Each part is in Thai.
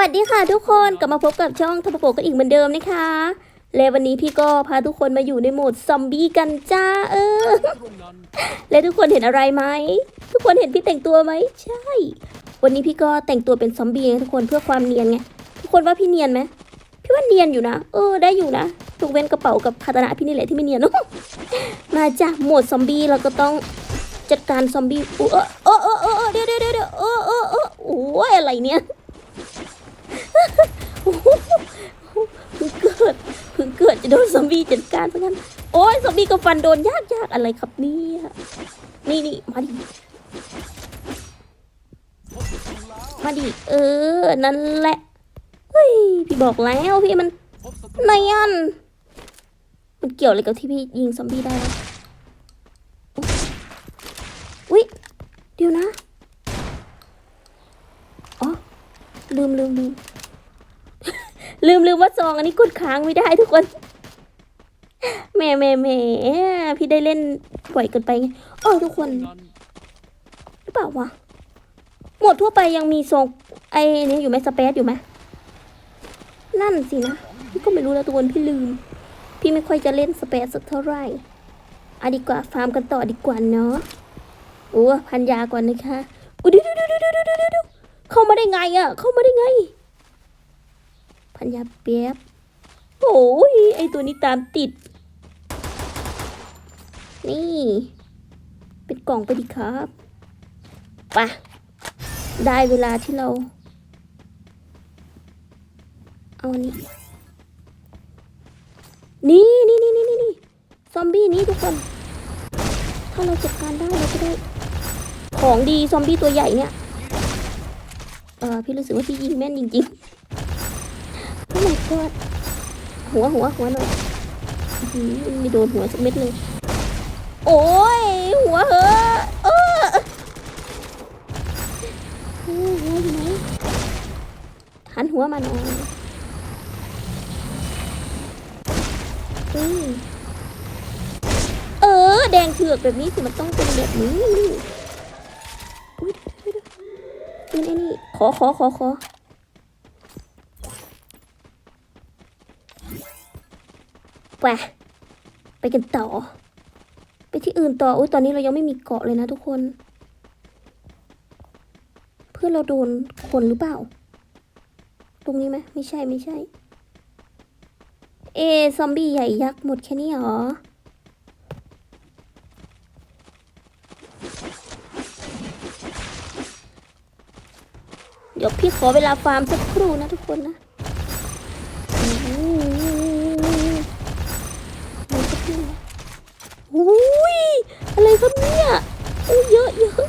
วัสดีค่ะทุกคนกลับมาพบกับช่องทปโปกันอีกเหมือนเดิมนะคะ และวันนี้พี่ก็พาทุกคนมาอยู่ในโหมดซอมบี้กันจ้าเออ และทุกคนเห็นอะไรไหม ทุกคนเห็นพี่แต่งตัวไหมใช่ วันนี้พี่ก็แต่งตัวเป็นซอมบี้นะทุกคนเพื่อความเนียนไงทุกคนว่าพี่เนียนไหมพี่ว่าเนียนอยู่นะเออได้อยู่นะถูกเว้นกระเป๋ากับคาตานะพี่นี่แหละที่ไม่เนียนมาจ้ะโหมดซอมบี้เราก็ต้องจัดการซอมบี้อุ๊ยเออเออเออเออเดี๋ยวเดี๋ยวเดี๋ยวเออเออเออโอ้ยอะไรเนี่ยโอ้โห เพิ่งเกิดเพิ่งเกิดจะโดนซอมบี้จัดการซะงั้น โอ้ยซอมบี้ก็ฟันโดนยากยากอะไรครับเนี่ยนี่นี่มาดิ มาดิ เออ นั่นแหละ เฮ้ย พี่บอกแล้วพี่มันนายอันมันเกี่ยวอะไรกับที่พี่ยิงซอมบี้ได้วะอุ๊ย เดี๋ยวนะ อ๋อ ลืมลืมลืม ลืมลืมว่าซองอันนี้กดค้างไม่ได้ทุกคนแหม่แหม่แหม่พี่ได้เล่นบ่อยเกินไปไงโอ้ยทุกคนหรือเปล่าวะหมดทั่วไปยังมีซองไอ้นี่อยู่ไหมสเปซอยู่ไหมนั่นสินะพี่ก็ไม่รู้แล้วทุกคนพี่ลืม พี่ไม่ค่อยจะเล่นสเปซสักเท่าไหร่อะดีกว่าฟาร์มกันต่อดีกว่าเนาะโอ้พันยาก่อนนะคะอุ้ยเดี๋ยวเดี๋ยวเดี๋ยวเดี๋ยวเดี๋ยวเดี๋ยวเข้ามาได้ไงอะเข้ามาได้ไง พันยาเปียบโอ้ยไอตัวนี้ตามติด นี่ เป็นกล่องไปดิครับปะได้เวลาที่เรา เอานี่นี่นี่นี่นี่นี่นี่ซอมบี้นี้ทุกคน ถ้าเราจัดการได้เราจะได้ ของดีซอมบี้ตัวใหญ่เนี่ย เออพี่รู้สึกว่าพี่ยิงแม่นจริง ๆ my god หัวหัวหัวหน่อยม่โดนหัวสักเม็ดเลยโอ้ย หัวเหอะเออเออหัวอยู่ไหนหันหัวมาหน่อยอืมเออ แดงเถือกแบบนี้สิมันต้องเป็นแบบนี้อุ้ยเดี๋ยวเดี๋ยวเดี๋ยวนี่ไอ้นี่ขอขอขอขอ ไป ไปกันต่อ ไปที่อื่นต่ออุ้ยตอนนี้เรายังไม่มีเกาะเลยนะทุกคน เพื่อนเราโดนคนหรือเปล่า ตรงนี้ไหมไม่ใช่ไม่ใช่ เอซอมบี้ใหญ่ยักษ์หมดแค่นี้เหรอเดี๋ยวพี่ขอเวลาฟาร์มสักครู่นะทุกคนนะ อุ้ยอะไรครับเนี่ยอุ้ยเยอะเยอะ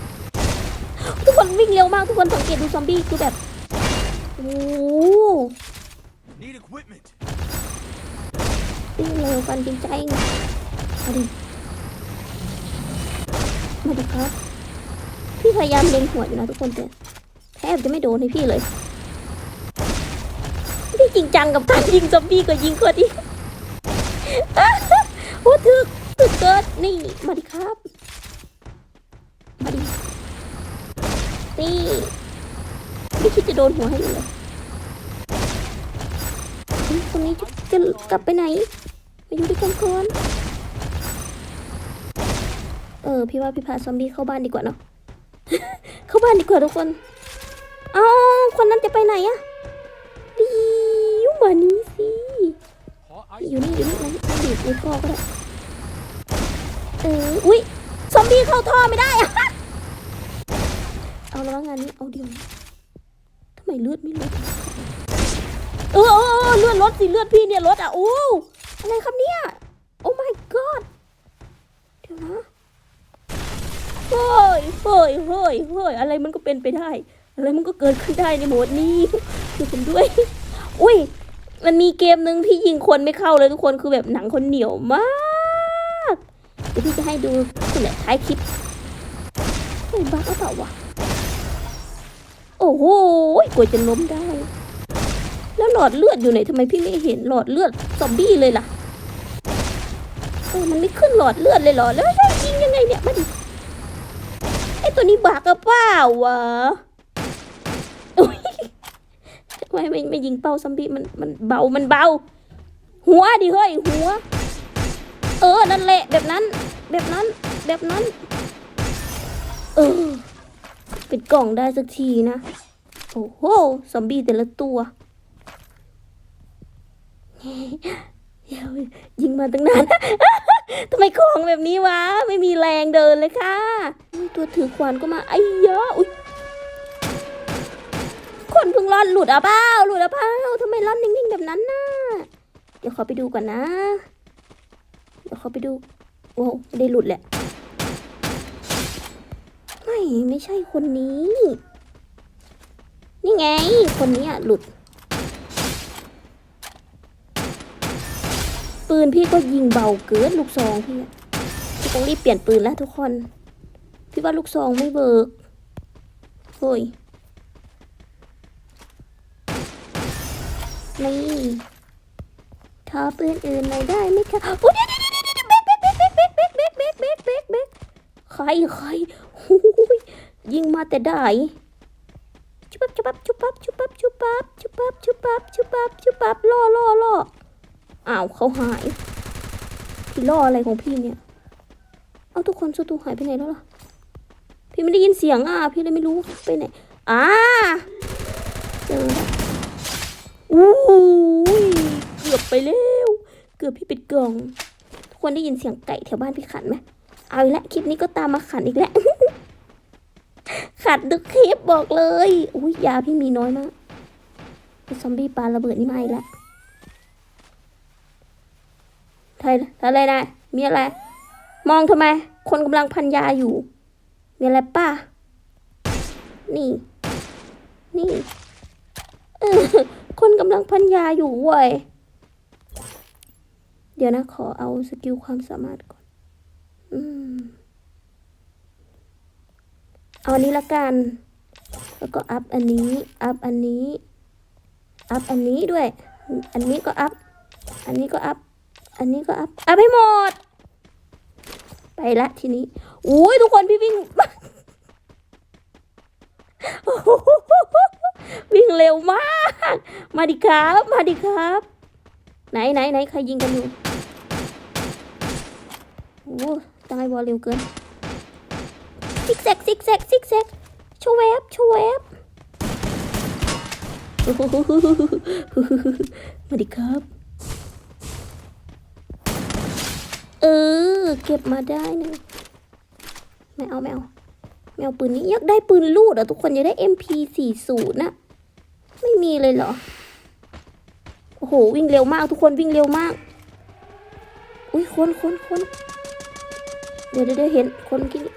ทุกคนวิ่งเร็วมากทุกคนสังเกตดูซอมบี้คือแบบโอ้โห Need equipment. วิ่งเร็วกันจริงใจงมาดิมาดิครับพี่พยายามเล็งหัวอยู่นะทุกคนแต่แทบจะไม่โดนให้พี่เลยพี่จริงจังกับการยิงซอมบี้ก็ยิงคนอีก โอ้ถึกถึกเกิด นี่ มาดิครับ มาดิ นี่ ไม่คิดจะโดนหัวให้เลยคนนี้จะจะกลับไปไหนมาอยู่ด้วยกันก่อนเออ พี่ว่าพี่พาซอมบี้เข้าบ้านดีกว่าเนาะ เข้าบ้านดีกว่าทุกคน เอาคนนั้นจะไปไหนอะดิวมานี้สิ อยู่นี่อยู่นี่มันมันบีบในท่อก็ได้ เอออุ้ยซอมบี้เข้าท่อไม่ได้อะเอาแล้วงานนี้เอาเดียวทำไมเลือดไม่ลดเออเออเลือดลดสิเลือดพี่เนี่ยลดอะโอ้อะไรครับเนี่ยโอ้ my god เดี๋ยวนะเฮ้ยเฮ้ยเฮ้ยเฮ้ยอะไรมันก็เป็นไปได้ อะไรมันก็เกิดขึ้นได้ในโหมดนี้ช่วยผมด้วย อุ้ยมันมีเกมหนึ่งพี่ยิงคนไม่เข้าเลยทุกคนคือแบบหนังคนเหนียวมาก เดี๋ยวพี่จะให้ดูนี่แหละท้ายคลิปเฮ้ยบ้าเปล่าวะโอ้โหกว่าจะล้มได้ แล้วหลอดเลือดอยู่ไหนทำไมพี่ไม่เห็นหลอดเลือดซอมบี้เลยล่ะเออมันไม่ขึ้นหลอดเลือดเลยหรอ แล้วจะยิงยังไงเนี่ยมาดิไอตัวนี้บากระเปล่าวะอุ๊ยไม่ไม่ไม่ยิงเป้าซอมบี้มันมันเบามันเบา หัวดิเฮ้ยหัว เออ นั่นแหละ แบบนั้น แบบนั้น แบบนั้น เออป็นกล่องได้สักทีนะ โอ้โห ซอมบี้แต่ละตัว ยิงมาตั้งนาน ทำไมของแบบนี้วะ ไม่มีแรงเดินเลยค่ะ ตัวถือขวานก็มา ไอ้เยอะอุ้ยคนเพิ่งร่อนหลุดอะเปล่าหลุดอะเปล่าทำไมร่อนนิ่งๆแบบนั้นน่ะ เดี๋ยวขอไปดูก่อนนะ ดี๋ยวขอไปดู โอ้ไม่ได้หลุดแหละ ไม่ไม่ใช่คนนี้ นี่ไง คนนี้อะหลุด ปืนพี่ก็ยิงเบาเกินลูกซองพี่พี่ต้องรีบเปลี่ยนปืนแล้วทุกคน พี่ว่าลูกซองไม่เบิกเฮ้ยนี่ขอปืนอื่นหน่อยได้ไหมคะโอ้ยเดี๋ยว ใครใครยยิงมาแต่ได้ชุบปับชุบับชุบับชุบับชุบับชุบับชุบับชุบับชุบับล่อล่อล่ออ้าวเขาหาย พี่ล่ออะไรของพี่เนี่ย เอาทุกคนศัตรูหายไปไหนแล้วล่ะ พี่ไม่ได้ยินเสียงอะ พี่เลยไม่รู้ไปไหน อ่าเจอแล้วอู้ยเกือบไปแล้ว เกือบพี่ปิดกล่อง ทุกคนได้ยินเสียงไก่แถวบ้านพี่ขันไหม เอาอีกแล้วคลิปนี้ก็ตามมาขันอีกแล้ว ขัดทุกคลิปบอกเลย อุ้ยยาพี่มีน้อยมากซอมบี้ปาระเบิดนี่มาอีกแล้วไทยอะไรนะมีอะไร มองทำไม คนกำลังพันยาอยู่ มีอะไรป้า นี่ นี่เออคนกำลังพันยาอยู่เว้ย เดี๋ยวนะขอเอาสกิลความสามารถก่อน เอาอันนี้ละกัน แล้วก็อัพอันนี้ อัพอันนี้ อัพอันนี้ด้วย อันนี้ก็อัพ อันนี้ก็อัพ อันนี้ก็อัพ อัพให้หมด ไปละทีนี้อุ้ยทุกคนพี่วิ่ง วิ่งเร็วมาก มาดิครับ มาดิครับ ไหนไหนไหนใครยิงกันอยู่โอ้ ตายวอลเร็วเกินซิกแซกซิกแซกซิกแซกชวแวบชวแวบมาดิครับ เออ เก็บมาได้หนึ่งไม่เอาไม่เอาไม่เอาปืนนี้อยากได้ปืนลูดอะทุกคนอยากได้ MP40 น่ะไม่มีเลยเหรอ โอ้โห วิ่งเร็วมากทุกคนวิ่งเร็วมาก อุ้ยคนคนคน เดี๋ยวเดี๋ยวเห็นคนกี้นี่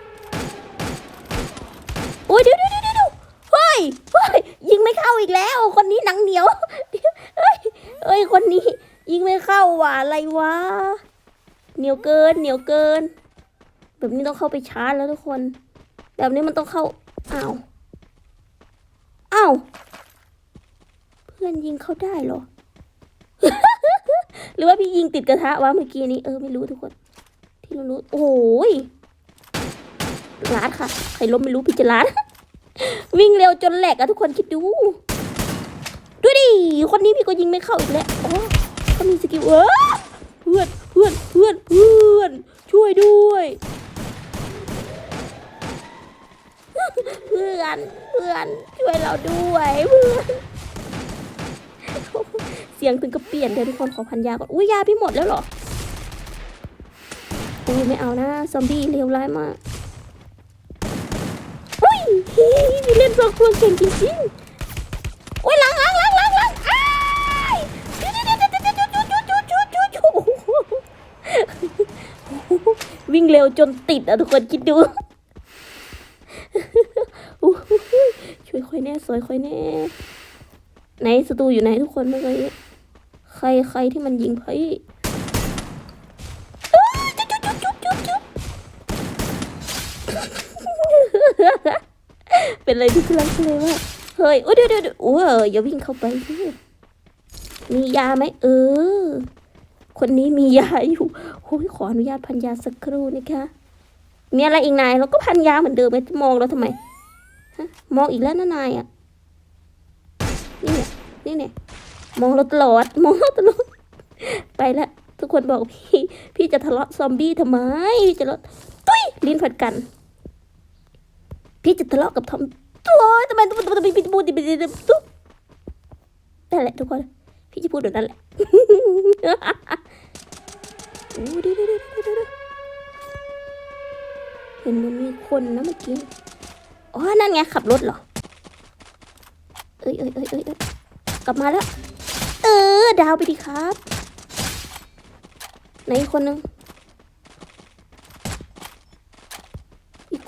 โอ้ยเดี๋ยวเดี๋ยวเดี๋ยวเดี๋ยวเฮ้ยเฮ้ยยิงไม่เข้าอีกแล้ว คนนี้หนังเหนียวเฮ้ยเฮ้ยคนนี้ ยิงไม่เข้าว่ะอะไรวะเหนียวเกินเหนียวเกิน แบบนี้ต้องเข้าไปชาร์จแล้วทุกคน แบบนี้มันต้องเข้าอ้าวอ้าวเพื่อนยิงเข้าได้เหรอ หรือว่าพี่ยิงติดกระทะวะเมื่อกี้นี้เออไม่รู้ทุกคน ที่เรารู้โอ้ยลาดค่ะ ใครล้มไม่รู้พี่จะลาด วิ่งเร็วจนแหลกอะทุกคนคิดดู ดูดิ คนนี้พี่ก็ยิงไม่เข้าอีกแล้วอ๋อเขามีสกิลเออเพื่อนเพื่อนเพื่อนเพื่อนช่วยด้วย เพื่อนเพื่อนช่วยเราด้วยเพื่อนเสียงถึงกับเปลี่ยนเลยทุกคนขอพันยาก่อนอุ้ยยาพี่หมดแล้วเหรอ อุ้ยไม่เอานะซอมบี้เลวร้ายมากอุ้ยพี่เล่นสองตัวเก่งจริงๆอุ้ยหลังหลังหลังหลังหลังอ้ายเดี๋ยวเดี๋ยวเดี๋ยวเดี๋ยวเดี๋ยวเดี๋ยวเดี๋ยวเดี๋ยวเดี๋ยวเดี๋ยวเดี๋ยววิ่งเร็วจนติดอะทุกคนคิดดูช่วยค่อยแน่สวยค่อยแน่ไหนสตูอยู่ไหนทุกคนเมื่อกี้ใครใครที่มันยิงพี่อ้าวจุ๊บจุ๊บจุ๊บจุ๊บจุ๊บ เป็นอะไรที่ทุลักทุเลมากเฮ้ยโอ้ยเดี๋ยวเดี๋ยวเดี๋ยวโอ้ยอย่าวิ่งเข้าไปมียาไหมเออ คนนี้มียาอยู่โอ้ยขออนุญาตพันยาสักครู่นะคะมีอะไรอีกนายเราก็พันยาเหมือนเดิมไงมองเราทำไมมองอีกแล้วนะนายอะนี่แหละนี่ยนี่เนี่ยมองเราตลอดมองเราตลอดไปละทุกคนบอกพี่ พี่จะทะเลาะซอมบี้ทำไมพี่จะทะเลาะตุ้ยลิ้นผัดกัน พี่จะทะเลาะกับทอมโอ้ยทำไมทำไมทำไมพี่จะพูดดิบดิบตุ๊บนั่นแหละทุกคน พี่จะพูดแบบนั้นแหละโอ้ดูดูดูดูดูเห็นมันมีคนนะเมื่อกี้ อ๋อ นั่นไงขับรถเหรอ เอ้ยเอ้ยเอ้ยเอ้ยกลับมาแล้ว เออ ดาวไปดีครับ ไหนคนนึง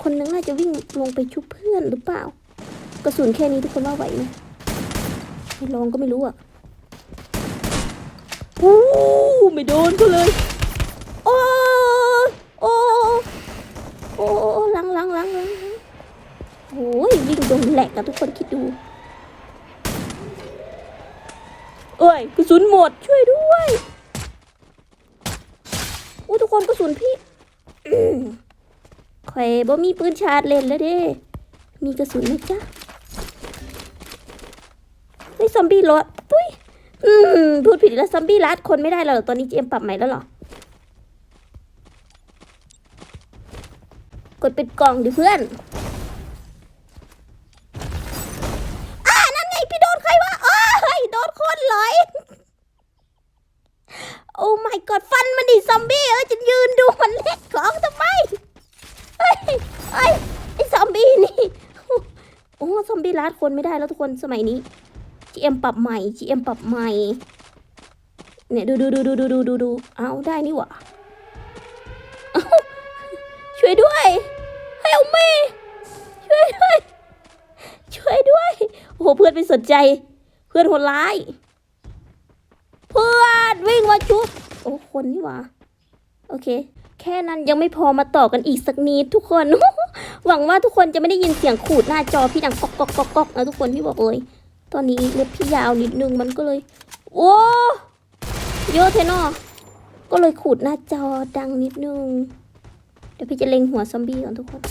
คนนึงน่าจะวิ่งลงไปชุบเพื่อนหรือเปล่า กระสุนแค่นี้ทุกคนว่าไหวไหมไม่ลองก็ไม่รู้อะโอ้ไม่โดนก็เลยโอ้โอ้โอ้ลังลังลังลังโอ้ยวิ่งโดนแหลกอะทุกคนคิดดูเอ้ยกระสุนหมดช่วยด้วยโอ้ทุกคนกระสุนพี่อื ข่อยบ่มีปืนชาร์จเล่นแล้วเด้ มีกระสุนไหมจ๊ะเฮ้ยซอมบี้รถปุ้ย อืม พูดผิดแล้วซอมบี้รัดคนไม่ได้แล้วหรอตอนนี้เจมปรับใหม่แล้วหรอ กดเป็นกล่องดิเพื่อน อ่านั่นไงพี่โดนใครวะอ้าเฮ้ยโดนคนเลย โอ้ my god ฟันมันดิซอมบี้เอ้ยจะยืนดูมันเล็กของทำไมเฮ้ยเฮ้ยไอ้ซอมบี้นี่ โอ้ซอมบี้รัดคนไม่ได้แล้วทุกคนสมัยนี้ GM ปรับใหม่ GM ปรับใหม่ เนี่ยดูดูดูดูดูดูดูดูเอาได้นี่หว่าช่วยด้วยให้เอาไม่ช่วยด้วย ช่วยด้วย โอ้โหเพื่อนไม่สนใจ เพื่อนโหดร้าย เพื่อนวิ่งมาชุบ โอ้คนนี่หว่า โอเค แค่นั้นยังไม่พอมาต่อกันอีกสักนิดทุกคน หวังว่าทุกคนจะไม่ได้ยินเสียงขูดหน้าจอพี่ดังก๊อกก๊อกก๊อกก๊อกนะทุกคนพี่บอกเลยตอนนี้เล็บพี่ยาวนิดนึงมันก็เลย โอ้เยอะเทนอก็เลยขูดหน้าจอดังนิดนึง เดี๋ยวพี่จะเล็งหัวซอมบี้ก่อนทุกคน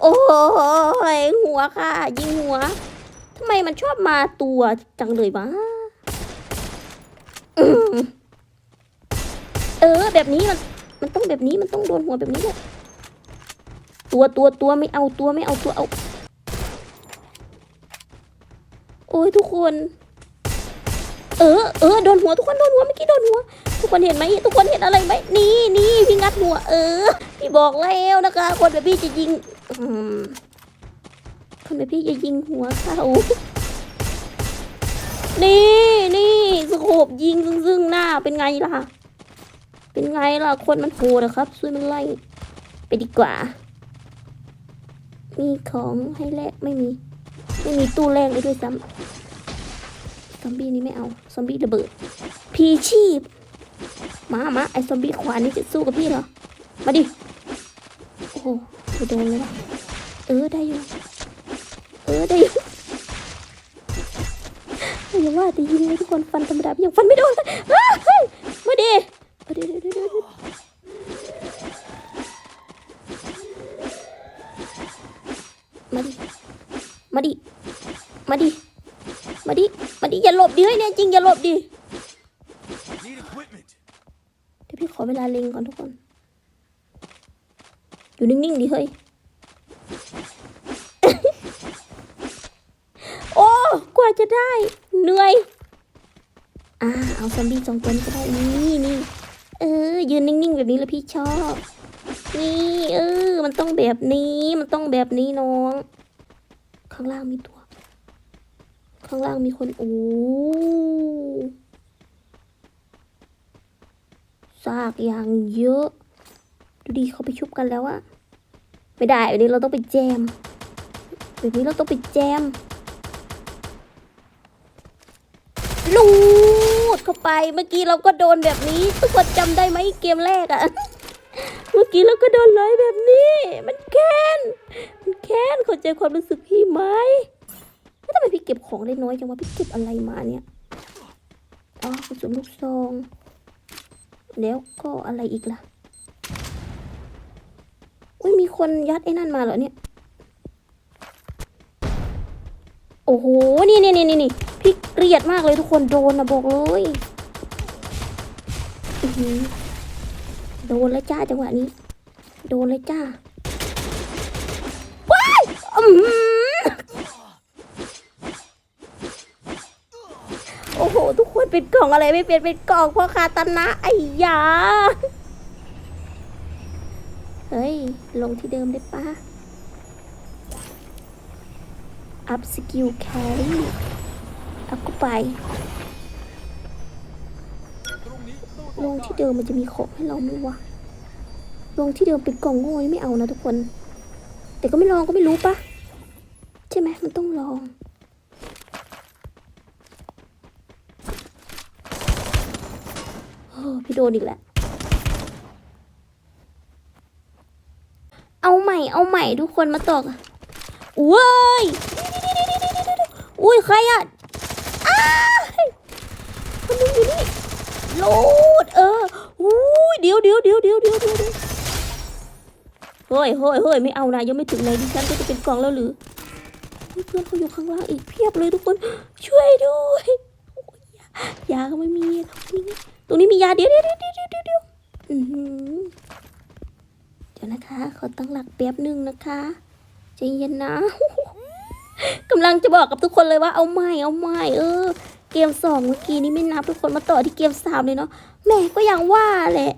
โอ้ยหัวค่ะ ยิงหัวทำไมมันชอบมาตัวจังเลยวะเออ แบบนี้มัน มันต้องแบบนี้มันต้องโดนหัวแบบนี้แหละ ตัวตัวตัวไม่เอาตัวไม่เอาตัวเอา โอ้ยทุกคน เออเออโดนหัวทุกคนโดนหัวเมื่อกี้โดนหัว ทุกคนเห็นไหมทุกคนเห็นอะไรไหมนี่นี่พี่งัดหัว เออพี่บอกแล้วนะคะ คนแบบพี่จะยิงคนแบบพี่จะยิงหัวเขานี่นี่สโคบยิงซึ่งซึ่งหน้าเป็นไงล่ะ เป็นไงล่ะ คนมันโหดอะครับช่วยมันไล่ ไปดีกว่า มีของให้แลกไม่มี ไม่มีตู้แลกเลยด้วยซ้ำซอมบี้นี่ไม่เอาซอมบี้ระเบิด พีชีพมามาไอซอมบี้ขวานนี่จะสู้กับพี่เหรอ มาดิ โอ้โหโดนเลยว่ะเออได้อยู่ เออได้อยู่อย่าว่าแต่ยิงเลยทุกคนฟันธรรมดาพี่ยังฟันไม่โดนมาดิมาดิเดี๋ยวเดี๋ยวเดี๋ยว มาดิ มาดิ มาดิ มาดิ มาดิ อย่าหลบดิเฮ้ยเนี่ยจริงอย่าหลบดิ Need equipment. เดี๋ยวพี่ขอเวลาเล็งก่อนทุกคน อยู่นิ่งๆดิเฮ้ย โอ้กว่าจะได้เหนื่อย อ่าเอาซอมบี้สองตัวนี้ก็ได้นี่นี่เออยืนนิ่งๆแบบนี้แล้วพี่ชอบ นี่เออมันต้องแบบนี้มันต้องแบบนี้น้อง ข้างล่างมีตัว ข้างล่างมีคนโอ้ซากอย่างเยอะ ดูดีเขาไปชุบกันแล้วอะไม่ได้แบบนี้เราต้องไปแจมแบบนี้เราต้องไปแจมลูดเข้าไปเมื่อกี้เราก็โดนแบบนี้ ทุกคนจำได้ไหมเกมแรกอะ เมื่อกี้เราก็โดนเลยแบบนี้ มันแค้น มันแค้นเข้าใจความรู้สึกพี่ไหมแล้วทำไมพี่เก็บของได้น้อยจังวะพี่เก็บอะไรมาเนี่ย อ๋อกระสุนลูกซอง แล้วก็อะไรอีกล่ะ อุ้ยมีคนยัดไอ้นั่นมาเหรอเนี่ย โอ้โห นี่นี่นี่นี่พี่เกลียดมากเลยทุกคนโดนนะบอกเลยอือ นแล้วจ้าจังหวะนี้ โดนเลยจ้าว้ายอื้อหือโอ้โห ทุกคนเป็นกล่องอะไรไม่เป็นเป็นกล่องพ่อคาตานะไอ้ยา เฮ้ย ลงที่เดิมได้ปะอัพสกิลแครี่อัพก็ไป ลงที่เดิมมันจะมีของให้เราไหมวะ ลงที่เดิมป็นกล่องโง่นี่ไม่เอานะทุกคน แต่ก็ไม่ลองก็ไม่รู้ปะใช่ไหมมันต้องลองโอ้พี่โดนอีกแล้วเอาใหม่เอาใหม่ทุกคนมาตอกเว้ยอุ้ยใครอะอ้าคนนึงอยู่นี่โหลดเอออุ้ยเดี๋ยวเดี๋ยวเดี๋ยวเดี๋ยวเดี๋ยวเดี๋ยว ฮ้ยเฮ้ยเฮ้ยไม่เอานะยังไม่ถึงไหนดิฉันก็จะเป็นกล่องแล้วหรือเพื่อนเขาอยู่ข้างล่างอีกเพียบเลยทุกคนช่วยด้วยยยายาก็ไม่มีนี่ตรงนี้มียาเดี๋ยวเดี๋ยวเดี๋ยวเดี๋ยวเดี๋ยวเดี๋ยวนะคะขอตั้งหลักแป๊บหนึ่งนะคะใจเย็นนะกำลังจะบอกกับทุกคนเลยว่าเอาใหม่เอาใหม่เออ เกมสองเมื่อกี้นี้ไม่นับทุกคนมาต่อที่เกมสามเลยเนาะแม่ก็ยังว่าแหละ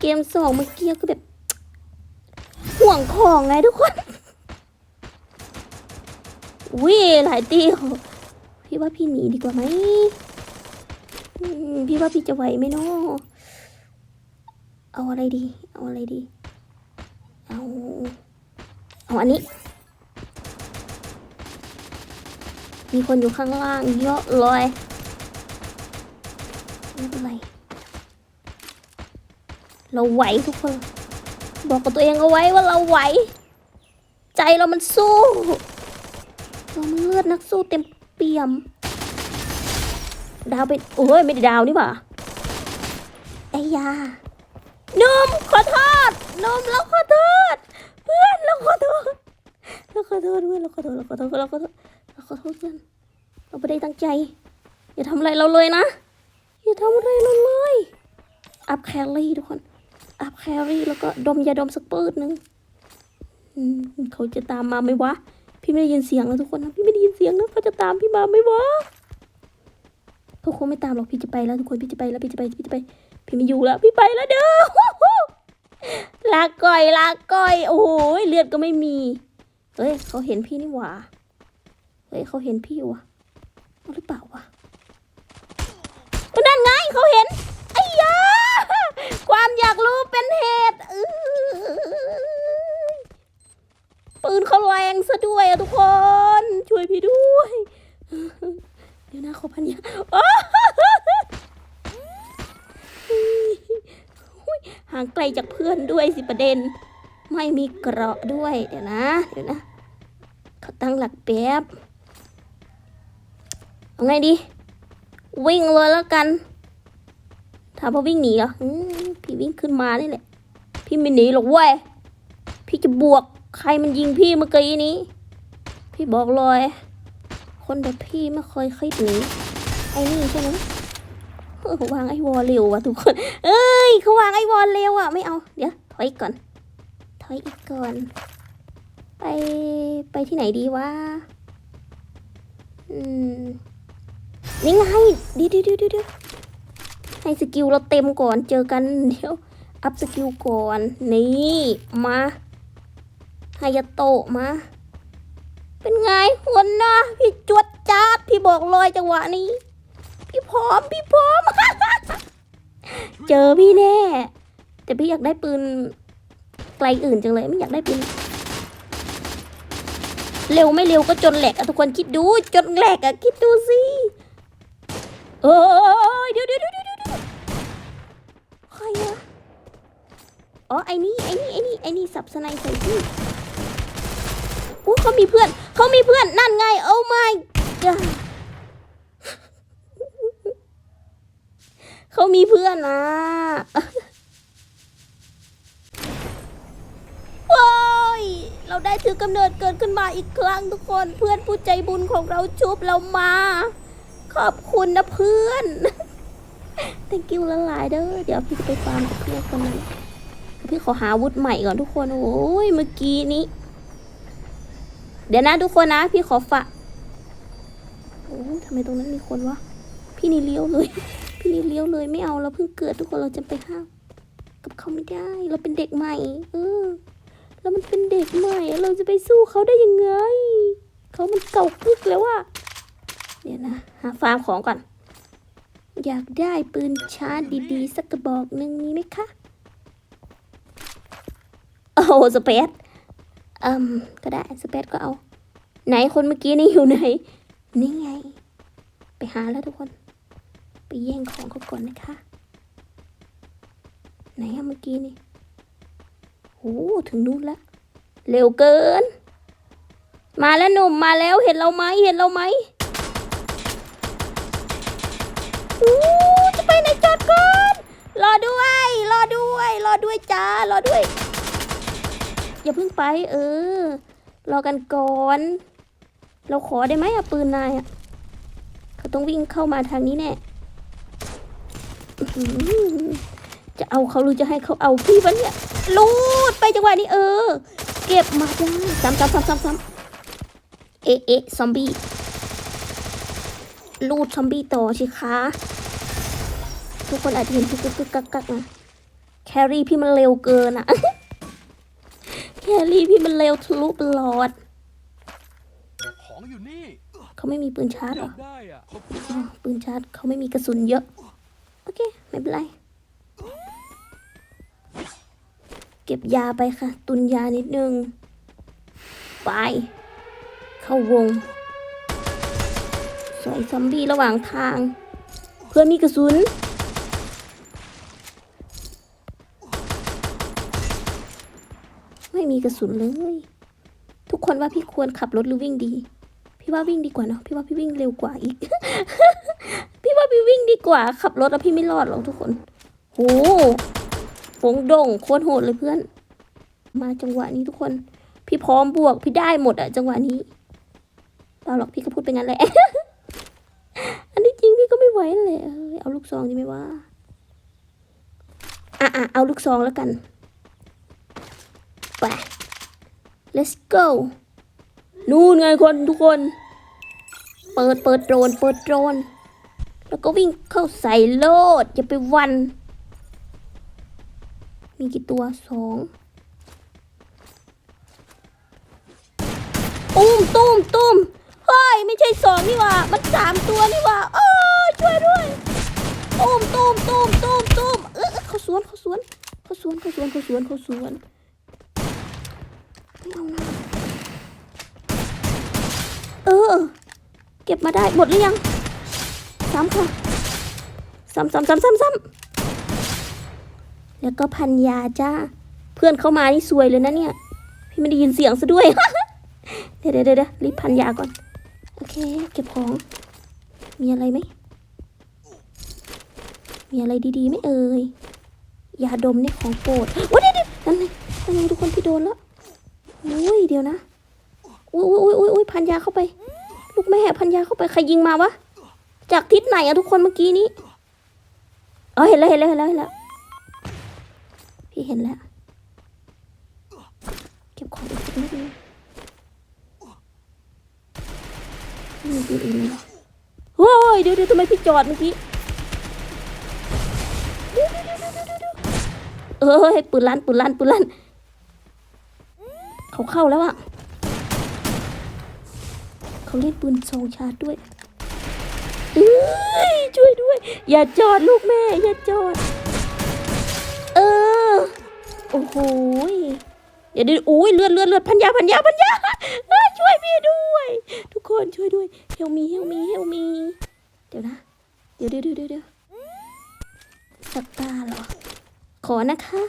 เกมสองเมื่อกี้ก็แบบ ห่วงของไงทุกคนวิหลายตีพี่ว่าพี่หนีดีกว่าไหมอืมพี่ว่าพี่จะไหวไหมเนาะเอาอะไรดี เอาอะไรดี เอาเอาอันนี้ มีคนอยู่ข้างล่างเยอะเลยไม่เป็นไรเราไหวทุกคน บอกกับตัวเองเอาไว้ว่าเราไหว ใจเรามันสู้เรามันเลือดนักสู้เต็มเปี่ยม ดาวเป็นโอ้ยไม่ได้ดาวนี่หว่าไอ้ยานุ่มขอโทษนุ่มเราขอโทษ เพื่อนเราขอโทษเราขอโทษเพื่อนเราขอโทษเราขอโทษเราขอโทษเราขอโทษกันเราไม่ได้ตั้งใจ อย่าทำอะไรเราเลยนะ อย่าทำอะไรเราเลย อัพแคลรี่ทุกคน อัพแคลรี่แล้วก็ดมยาดมสักปืดหนึ่งเขาจะตามมาไหมวะ พี่ไม่ได้ยินเสียงนะทุกคนนะพี่ไม่ได้ยินเสียงนะเขาจะตามพี่มาไหมวะเขาคงไม่ตามหรอกพี่จะไปแล้วทุกคนพี่จะไปแล้วพี่จะไปพี่จะไป พี่ไม่อยู่แล้ว พี่ไปแล้วเด้อลาก่อยลาก่อยโอ้โหเลือดก็ไม่มีเฮ้ยเขาเห็นพี่นี่หว่าเฮ้ยเขาเห็นพี่วะหรือเปล่าวะก็นั่นไงเขาเห็นไอ้ยาความอยากรู้เป็นเหตุอื้อปืนเขาแรงซะด้วยอะทุกคน ช่วยพี่ด้วย เดี๋ยวนะขอพันยาอ้าวอุ๊ยห่างไกล จากเพื่อนด้วยสิประเด็น ไม่มีเกราะด้วย เดี๋ยวนะ เดี๋ยวนะ เขาตั้งหลักแป๊บเอาไงดี วิ่งเลยแล้วกันถ้าพอวิ่งหนีเหรออพี่วิ่งขึ้นมานี่แหละ พี่ไม่หนีหรอกเว้ย พี่จะบวกใครมันยิงพี่เมื่อกี้นี้ พี่บอกเลย คนแบบพี่ไม่เคยคิดหนีไอ้นี่ใช่ไหม เออวางไอ้วอลเร็วว่ะทุกคน เอ้ยเขาวางไอ้วอลเร็วอะไม่เอา เดี๋ยวถอยก่อน ถอยอีกก่อน ไปไปที่ไหนดีวะ อืม นี่ไงเดี๋ยวเดี๋ยวเดี๋ยวเดี๋ยวให้สกิลเราเต็มก่อนเจอกันเดี๋ยว อัพสกิลก่อน นี่มาฮายาโตะมา เป็นไงคนนะพี่จวดจ้าพี่บอกเลยจังหวะนี้ พี่พร้อมพี่พร้อม เจอพี่แน่ แต่พี่อยากได้ปืนไกลอื่นจังเลยไม่อยากได้ปืนเร็วไม่เร็วก็จนแหลกอะทุกคนคิดดูจนแหลกอะคิดดูสิเอ้ยเดี๋ยวเดี๋ยวเดี๋ยวเดี๋ยวเดี๋ยวใครอะอ๋อไอ้นี่ไอ้นี่ไอ้นี่ไอ้นี่สับสไนใส่พี่อู้เขามีเพื่อนเขามีเพื่อนนั่นไงโอ้ my god เขามีเพื่อนนะโอ้ย เราได้ถือกำเนิดเกิดขึ้นมาอีกครั้งทุกคนเพื่อนผู้ใจบุญของเราชุบเรามา ขอบคุณนะเพื่อน thank you ละลายเด้อเดี๋ยวพี่จะไปฟาร์มกับเพื่อนคนนั้นพี่ขอหาวุธใหม่ก่อนทุกคนโอ้ยเมื่อกี้นี้ เดี๋ยวนะทุกคนนะ พี่ขอฝากโอ้ทำไมตรงนั้นมีคนวะ พี่นี่เลี้ยวเลย พี่นี่เลี้ยวเลยไม่เอาเราเพิ่งเกิดทุกคนเราจะไปห้ามกับเขาไม่ได้ เราเป็นเด็กใหม่ เออแล้วมันเป็นเด็กใหม่ เราจะไปสู้เขาได้ยังไง เขามันเก่ากึกแล้วอะเดี๋ยวนะหาฟาร์มของก่อน อยากได้ปืนชาร์จดีๆ สักกระบอกหนึ่งมีไหมคะ โอ้สเปซอืมก็ได้สเปซก็เอา ไหนคนเมื่อกี้นี่อยู่ไหน นี่ไง ไปหาแล้วทุกคน ไปแย่งของเขาก่อนนะคะ ไหนอะเมื่อกี้นี่โอ้ถึงนู้นแล้วเร็วเกิน มาแล้วหนุ่มมาแล้วเห็นเราไหมเห็นเราไหมอู้จะไปไหนจอดก่อนรอด้วย รอด้วย รอด้วยจ้ารอด้วย อย่าเพิ่งไป เออ รอกันก่อน เราขอได้ไหมอะปืนนายอะเขาต้องวิ่งเข้ามาทางนี้แน่ จะเอาเขาหรือจะให้เขาเอาพี่วะเนี่ยลูดไปจังหวะนี้เออ เก็บมาได้ซ้ำซ้ำซ้ำซ้ำซ้ำเอะเอะซอมบี้ลูดซอมบี้ต่อสิคะทุกคนอาจจะเห็นกึกกึกกึกกักกักนะแครี่พี่มันเร็วเกินอะแครี่พี่มันเร็วทะลุปลอดของอยู่นี่เขาไม่มีปืนชาร์จหรอปืนชาร์จเขาไม่มีกระสุนเยอะ อเค ไม่เป็นไร เก็บยาไปค่ะ ตุนยานิดนึง ไป เข้าวงสอยซอมบี้ระหว่างทาง เพื่อนมีกระสุน ไม่มีกระสุนเลย ทุกคนว่าพี่ควรขับรถหรือวิ่งดี พี่ว่าวิ่งดีกว่าเนาะ พี่ว่าพี่วิ่งเร็วกว่าอีก พี่วิ่งดีกว่า ขับรถแล้วพี่ไม่รอดหรอกทุกคนโหฟงดงโคตรโหดเลยเพื่อน มาจังหวะนี้ทุกคน พี่พร้อมบวกพี่ได้หมดอะจังหวะนี้เปล่าหรอกพี่ก็พูดไปงั้นแหละ อันนี้จริงพี่ก็ไม่ไหวนั่นแหละเอ้ยเอาลูกซองดีไหมว่าอะอะเอาลูกซองแล้วกัน ไป let's go นู่นไงคนทุกคน เปิดเปิดโดรน เปิดโดรน แล้วก็วิ่งเข้าใส่โลดอย่าไปวัน มีกี่ตัวสองตุ้มตุ้มตุ้มเฮ้ย ไม่ใช่สองนี่หว่า มันสามตัวนี่หว่าโอ้ช่วยด้วยตุ้มตุ้มตุ้มตุ้มตุ้มเออเขาสวนเขาสวนเขาสวนเขาสวนเขาสวนเขาสวนเออ เก็บมาได้หมดหรือยัง ซ้ำค่ะ ซ้ำซ้ำซ้ำซ้ำซ้ำแล้วก็พันยาจ้า เพื่อนเข้ามานี่ซวยเลยนะเนี่ย พี่ไม่ได้ยินเสียงซะด้วย เดี๋ยวเดี๋ยวเดี๋ยวรีบพันยาก่อน โอเค เก็บของ มีอะไรไหม มีอะไรดีๆไหมเอ่ย ยาดมเนี่ยของโปรดว้าเดี๋ยวนั่นไงนั่นไงทุกคนพี่โดนแล้วอุ้ยเดี๋ยวนะอุ้ยอุ้ยอุ้ยอุ้ยพันยาเข้าไป ลูกแม่พันยาเข้าไป ใครยิงมาวะ จากทิศไหนอะทุกคนเมื่อกี้นี้เออเห็นแล้วเห็นแล้วเห็นแล้วเห็นแล้วพี่เห็นแล้ว เก็บของอีกนิดนึงไม่มีปืนอื่นเลยเหรอโอ้ยเดี๋ยวเดี๋ยวทำไมพี่จอดเมื่อกี้เดี๋ยวเดี๋ยวเดี๋ยวเดี๋ยวเดี๋ยวเดี๋ยวเออให้ปืนลั่นปืนลั่นปืนลั่นเขาเข้าแล้วอะเขาเล่นปืนโซงชาร์จด้วย ช่วยด้วย อย่าจอดลูกแม่ อย่าจอด เออ โอ้โหยเดี๋ยวเดี๋ยวอุ้ยเลือดเลือดเลือดพันยาพันยาพันยาช่วยพี่ด้วย ทุกคนช่วยด้วยเฮลมีเฮลมีเฮลมี เดี๋ยวนะ เดี๋ยวเดี๋ยวเดี๋ยวเดี๋ยวเดี๋ยวสตาร์เหรอ ขอนะคะ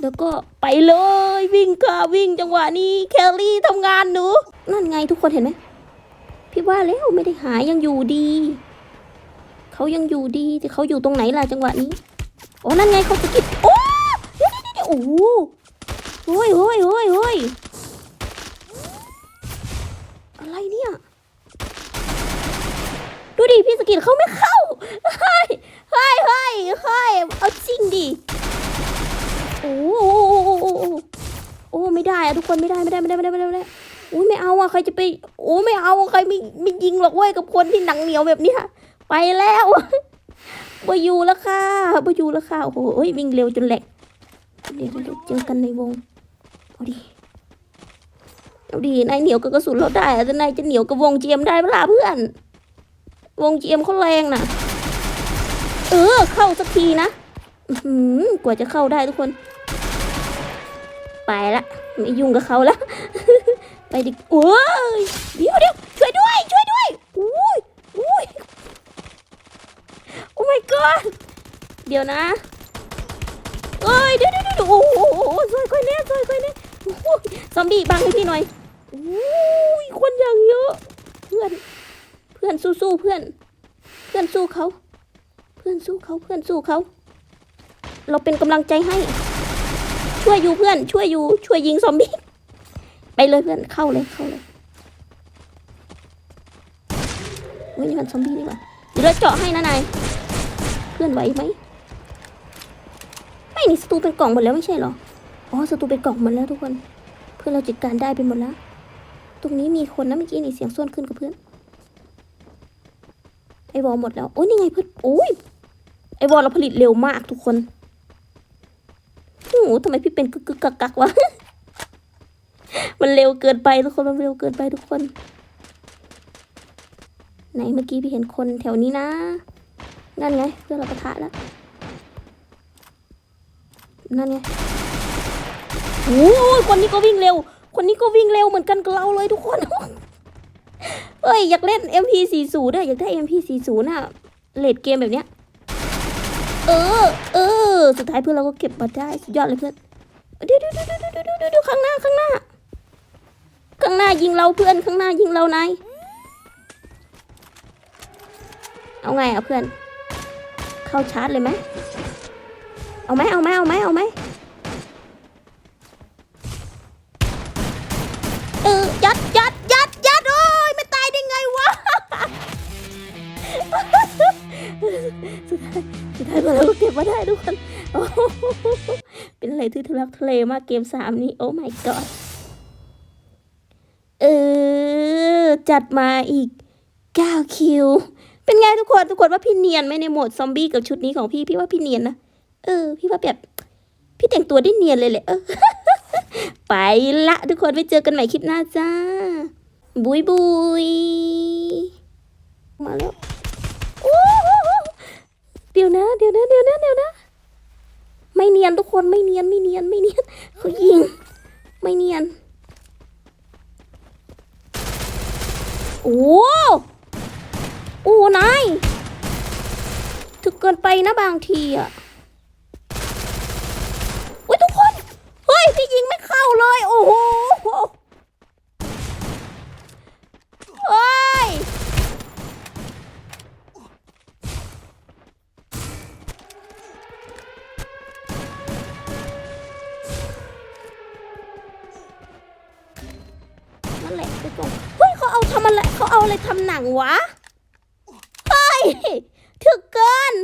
แล้วก็ไปเลยวิ่งค่ะวิ่งจังหวะนี้ แคลรี่ทำงานหนู นั่นไงทุกคนเห็นไหม พี่ว่าแล้วไม่ได้หายยังอยู่ดี เขายังอยู่ดีแต่เขาอยู่ตรงไหนล่ะจังหวะนี้ โอ้นั่นไงเขาสะกิดโอ้เดี๋ยวเดี๋ยวเดี๋ยวโอ้โหโอ้ยโอ้ยโอ้ยโอ้ยอะไรเนี่ย ดูดิพี่สกินเขาไม่เข้าเฮ้ยเฮ้ยเฮ้ยเฮ้ยเอาจริงดิโอ้โหโอ้โหโอ้ไม่ได้อะทุกคนไม่ได้ไม่ได้ไม่ได้ไม่ได้ไม่ได้ อ้ยไม่เอาอะใครจะไปโอ้ไม่เอาใครไม่ไม่ยิงหรอกเว้ยกับคนที่หนังเหนียวแบบนี้ไปแล้วบอยู่แล้วค่ะบอยู่แล้วค่ะโอ้โหวิ่งเร็วจนแหลกเดี๋ยวเดี๋ยวเจอกันในวงเอาดิเอาดินายเหนียวกับกระสุนเราได้แต่นายจะเหนียวกับวงเจียมได้เปล่าเพื่อน วงเจียมเขาแรงนะเออเข้าสักทีนะอืกว่าจะเข้าได้ทุกคน ไปละไม่ยุ่งกับเขาแล้ว ไปดิโอ้ยเดี๋ยวเดี๋ยวช่วยด้วยช่วยด้วยอุ้ยอุ้ยโอ้ my god เดี๋ยวนะเอ้ยเดี๋ยวเดี๋ยวเดี๋ยวโอ้โหช่วยค่อยแน่ช่วยค่อยแน่โอ้ยซอมบี้บังให้พี่หน่อยอุ้ยคนอย่างเยอะ เพื่อน เพื่อนสู้ๆเพื่อน เพื่อนสู้เขา เพื่อนสู้เขาเพื่อนสู้เขา เราเป็นกำลังใจให้ ช่วยอยู่เพื่อน ช่วยอยู่ช่วยยิงซอมบี้ ไปเลยเพื่อนเข้าเลยเข้าเลยเฮ้ยนี่มันซอมบี้นี่หว่าเดี๋ยวเราเจาะให้นะนายเพื่อนไหวไหมไม่นี่ศัตรูเป็นกล่องหมดแล้วไม่ใช่หรออ๋อศัตรูเป็นกล่องหมดแล้วทุกคน เพื่อนเราจัดการได้ไปหมดแล้ว ตรงนี้มีคนนะเมื่อกี้นี่เสียงส้วนขึ้นกับเพื่อนไอวอลหมดแล้วโอ้ยนี่ไงเพื่อนโอ้ยไอวอลเราผลิตเร็วมากทุกคนโอ้โหทำไมพี่เป็นกึกกึกกักกักวะ มันเร็วเกินไปทุกคน มันเร็วเกินไปทุกคน ไหนเมื่อกี้พี่เห็นคนแถวนี้นะ นั่นไง เพื่อนเราปะทะแล้ว นั่นไงโอ้ยคนนี้ก็วิ่งเร็ว คนนี้ก็วิ่งเร็วเหมือนกันกับเราเลยทุกคนเอ้ยอยากเล่น MP40 ด้วยอยากได้ MP40 น่ะเลดเกมแบบเนี้ย เออ เออ สุดท้ายเพื่อนเราก็เก็บมาได้ สุดยอดเลยเพื่อน เดี๋ยวเดี๋ยวเดี๋ยวเดี๋ยวเดี๋ยวเดี๋ยวเดี๋ยวข้างหน้าข้างหน้า ข้างหน้ายิงเราเพื่อนข้างหน้ายิงเรานายเอาไงอะเพื่อน เข้าชาร์จเลยไหมเอาไหมเอาไหมเอาไหมเอาไหมเออยัดยัดยัดยัดโอ้ยไม่ตายได้ไงวะสุดท้ายสุดท้ายเราเก็บมาได้ทุกคนเป็นอะไรที่ทุลักทุเลมากเกมสามนี้โอ้ my god เออ จัดมาอีก 9 คิว เป็นไงทุกคน ทุกคนว่าพี่เนียนไหมในโหมดซอมบี้กับชุดนี้ของพี่พี่ว่าพี่เนียนนะ เออ พี่ว่าแบบ พี่แต่งตัวได้เนียนเลยแหละเออไปละทุกคนไปเจอกันใหม่คลิปหน้าจ้า บุยบุยมาแล้วโอ้โหเดี๋ยวนะ เดี๋ยวนะ เดี๋ยวนะ เดี๋ยวนะ ไม่เนียนทุกคนไม่เนียนไม่เนียนไม่เนียนเขายิง ไม่เนียน โอ้โอ้นายถึกเกินไปนะบางทีอะอุ้ยทุกคน เฮ้ย พี่ยิงไม่เข้าเลย โอ้โหโอ้ เขาเอาอะไรทำหนังวะ เฮ้ย ถึกเกิน